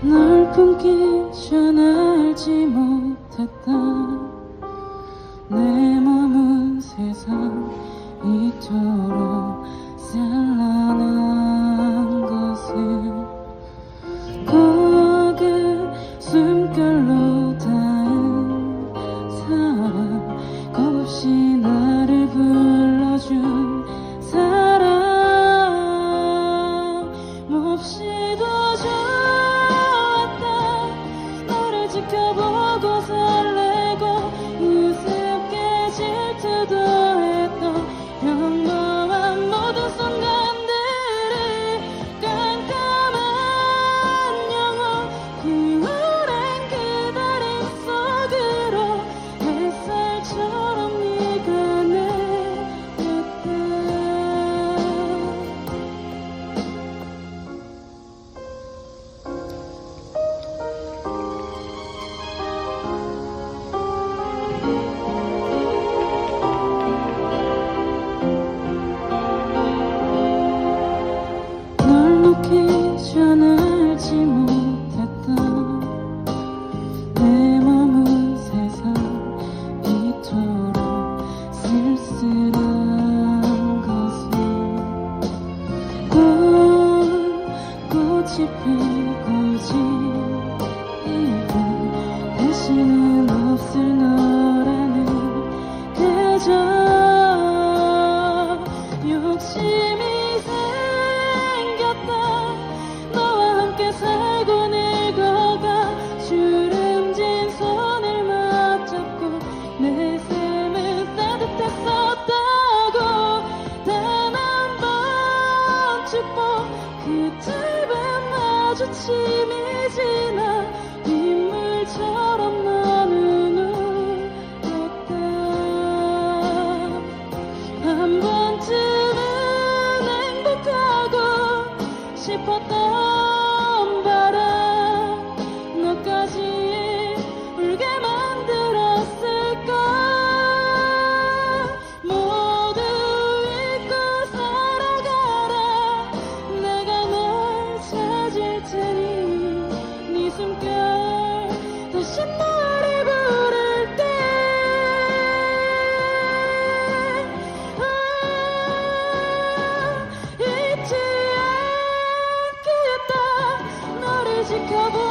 널 품기 전 알지 못했다. 내 맘은 세상 이토록 산란한 我多欢乐。 싶은 거지 이제 다시는 없을 너라는 대전 se poco acabó.